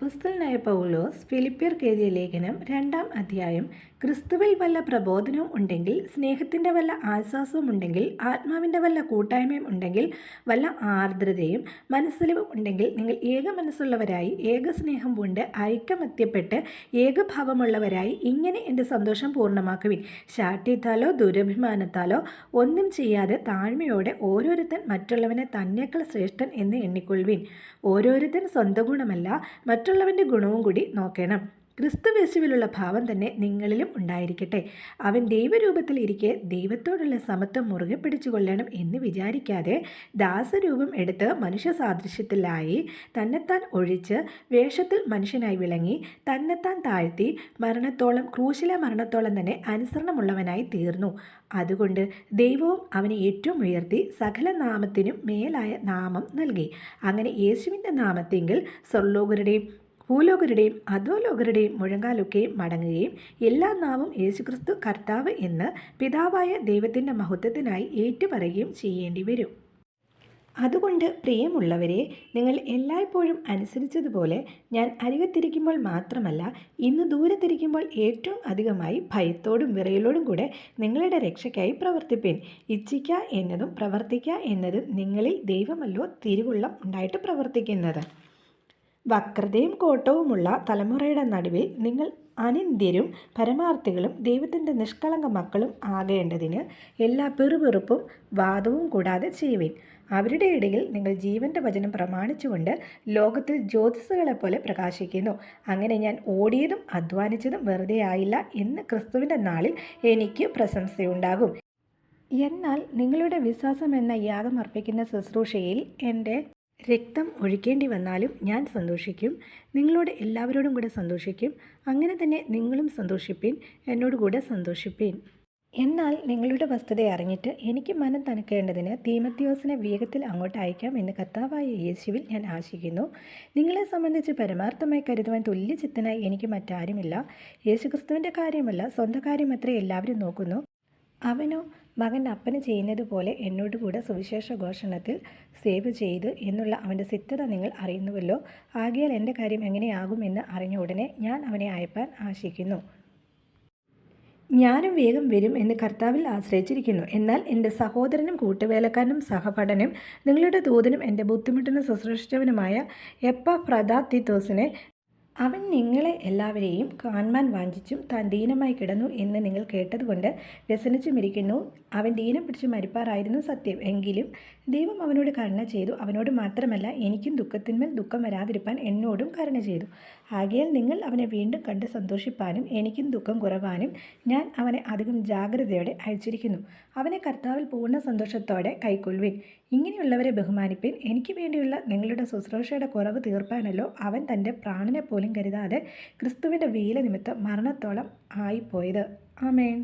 അപ്പസ്തലനായ പൗലോസ് ഫിലിപ്പിയർക്ക് എഴുതിയ ലേഖനം രണ്ടാം അധ്യായം ക്രിസ്തുവിൽ വല്ല പ്രബോധനവും ഉണ്ടെങ്കിൽ സ്നേഹത്തിന്റെ വല്ല ആശ്വാസവും ഉണ്ടെങ്കിൽ ആത്മാവിന്റെ വല്ല കൂട്ടായ്മയും ഉണ്ടെങ്കിൽ വല്ല ആർദ്രതയും മനസ്സലിവും ഉണ്ടെങ്കിൽ നിങ്ങൾ ഏക മനസ്സുള്ളവരായി ഏക സ്നേഹം പൂണ്ട് ഐക്യമത്യപ്പെട്ട് ഏകഭാവമുള്ളവരായി ഇങ്ങനെ എന്റെ സന്തോഷം പൂർണമാക്കുവിൻ. ശാഠ്യത്താലോ ദുരഭിമാനത്താലോ ഒന്നും ചെയ്യാതെ താഴ്മയോടെ ഓരോരുത്തൻ മറ്റുള്ളവനെ തന്നേക്കാൾ ശ്രേഷ്ഠൻ എന്ന് എണ്ണിക്കൊള്ളുവിൻ. ഓരോരുത്തൻ സ്വന്തം ഗുണമല്ല മറ്റുള്ളവന്റെ ഗുണവും കൂടി നോക്കണം. ക്രിസ്തുവേശുവിലുള്ള ഭാവം തന്നെ നിങ്ങളിലും ഉണ്ടായിരിക്കട്ടെ. അവൻ ദൈവരൂപത്തിൽ ഇരിക്കെ ദൈവത്തോടുള്ള സമത്വം മുറുകെ പിടിച്ചുകൊള്ളണം എന്ന് വിചാരിക്കാതെ ദാസരൂപം എടുത്ത് മനുഷ്യ സാദൃശ്യത്തിലായി തന്നെത്താൻ ഒഴിച്ച് വേഷത്തിൽ മനുഷ്യനായി വിളങ്ങി തന്നെത്താൻ താഴ്ത്തി മരണത്തോളം ക്രൂശിലെ മരണത്തോളം തന്നെ അനുസരണമുള്ളവനായി തീർന്നു. അതുകൊണ്ട് ദൈവവും അവനെ ഏറ്റവും ഉയർത്തി സകല നാമത്തിനും മേലായ നാമം നൽകി. അങ്ങനെ യേശുവിന്റെ നാമത്തെങ്കിൽ സ്വർലോകരുടെയും ഭൂലോകരുടെയും അധോലോകരുടെയും മുഴങ്കാലൊക്കെയും മടങ്ങുകയും എല്ലാ നാവും യേശുക്രിസ്തു കർത്താവ് എന്ന് പിതാവായ ദൈവത്തിന്റെ മഹത്വത്തിനായി ഏറ്റുപറയുകയും ചെയ്യേണ്ടി വരും അതുകൊണ്ട് പ്രിയമുള്ളവരെ നിങ്ങൾ എല്ലായ്പ്പോഴും അനുസരിച്ചതുപോലെ ഞാൻ അരികത്തിരിക്കുമ്പോൾ മാത്രമല്ല ഇന്ന് ദൂരത്തിരിക്കുമ്പോൾ ഏറ്റവും അധികമായി ഭയത്തോടും വിറയലോടും കൂടെ നിങ്ങളുടെ രക്ഷയ്ക്കായി പ്രവർത്തിപ്പിൻ. ഇച്ഛിക്ക എന്നതും പ്രവർത്തിക്കുക എന്നതും നിങ്ങളിൽ ദൈവമല്ലോ തിരുവുള്ളം ഉണ്ടായിട്ട് പ്രവർത്തിക്കുന്നത്. വക്രതയും കോട്ടവുമുള്ള തലമുറയുടെ നടുവിൽ നിങ്ങൾ അനിന്ദ്യരും പരമാർത്ഥികളും ദൈവത്തിന്റെ നിഷ്കളങ്ക മക്കളും ആകേണ്ടതിന് എല്ലാ പെറുപെറുപ്പും വാദവും കൂടാതെ ചെയ്യുവിൻ. അവരുടെ ഇടയിൽ നിങ്ങൾ ജീവന്റെ വചനം പ്രമാണിച്ചുകൊണ്ട് ലോകത്തിൽ ജ്യോതിസുകളെപ്പോലെ പ്രകാശിക്കുന്നു. അങ്ങനെ ഞാൻ ഓടിയതും അധ്വാനിച്ചതും വെറുതെ ആയില്ല എന്ന് ക്രിസ്തുവിന്റെ നാളിൽ എനിക്ക് പ്രശംസയുണ്ടാകും. എന്നാൽ നിങ്ങളുടെ വിശ്വാസം എന്ന യാഗം അർപ്പിക്കുന്ന ശുശ്രൂഷയിൽ എന്റെ രക്തം ഒഴിക്കേണ്ടി വന്നാലും ഞാൻ സന്തോഷിക്കും. നിങ്ങളോട് എല്ലാവരോടും കൂടെ സന്തോഷിക്കും. അങ്ങനെ തന്നെ നിങ്ങളും സന്തോഷിപ്പീൻ എന്നോട് കൂടെ സന്തോഷിപ്പീൻ. എന്നാൽ നിങ്ങളുടെ വസ്തുത അറിഞ്ഞിട്ട് എനിക്ക് മനം തണുക്കേണ്ടതിന് തീമത്യോസിനെ വേഗത്തിൽ അങ്ങോട്ട് അയക്കാം എന്ന് കർത്താവായ യേശുവിൽ ഞാൻ ആശിക്കുന്നു. നിങ്ങളെ സംബന്ധിച്ച് പരമാർത്ഥമായി കരുതുവാൻ തുല്യചിത്തനായി എനിക്ക് മറ്റാരുമില്ല. യേശുക്രിസ്തുവിന്റെ കാര്യമല്ല സ്വന്തം കാര്യമത്രേ എല്ലാവരും നോക്കുന്നു. അവനോ മകൻ അപ്പന് ചെയ്യുന്നത് പോലെ എന്നോട് കൂടെ സുവിശേഷ ഘോഷണത്തിൽ സേവ് ചെയ്ത് എന്നുള്ള അവന്റെ സിദ്ധത നിങ്ങൾ അറിയുന്നുവല്ലോ. ആകിയാൽ എന്റെ കാര്യം എങ്ങനെയാകുമെന്ന് അറിഞ്ഞ ഉടനെ ഞാൻ അവനെ അയപ്പാൻ ആശിക്കുന്നു. ഞാനും വേഗം വരും എന്ന് കർത്താവിൽ ആശ്രയിച്ചിരിക്കുന്നു. എന്നാൽ എന്റെ സഹോദരനും കൂട്ടുവേലക്കാരനും സഹപഠനും നിങ്ങളുടെ ദൂതനും എന്റെ ബുദ്ധിമുട്ടിന് ശുശ്രൂഷിച്ചവനുമായ എപ്പ പ്രതാത്തിത്തോസിനെ അവൻ നിങ്ങളെ എല്ലാവരെയും കാൺമാൻ വാഞ്ചിച്ചും താൻ ദീനമായി കിടന്നു എന്ന് നിങ്ങൾ കേട്ടതുകൊണ്ട് വ്യസനിച്ചുമിരിക്കുന്നു. അവൻ ദീനം പിടിച്ച് മരിപ്പാറായിരുന്നു സത്യം. എങ്കിലും ദൈവം അവനോട് കരുണ ചെയ്തു. അവനോട് മാത്രമല്ല എനിക്കും ദുഃഖത്തിന്മേൽ ദുഃഖം വരാതിരിപ്പാൻ എന്നോടും കരുണ ചെയ്തു. ആകയാൽ നിങ്ങൾ അവനെ വീണ്ടും കണ്ട് സന്തോഷിപ്പാനും എനിക്കും ദുഃഖം കുറവാനും ഞാൻ അവനെ അധികം ജാഗ്രതയോടെ അയച്ചിരിക്കുന്നു. അവനെ കർത്താവിൽ പൂർണ സന്തോഷത്തോടെ കൈക്കൊള്ളുവിൻ. ഇങ്ങനെയുള്ളവരെ ബഹുമാനിപ്പിൻ. എനിക്ക് വേണ്ടിയുള്ള നിങ്ങളുടെ ശുശ്രൂഷയുടെ കുറവ് തീർപ്പാനല്ലോ അവൻ തന്റെ പ്രാണനെ പോലും കരുതാതെ ക്രിസ്തുവിന്റെ വീല നിമിത്തം മരണത്തോളം ആയിപ്പോയത്. ആമേൻ.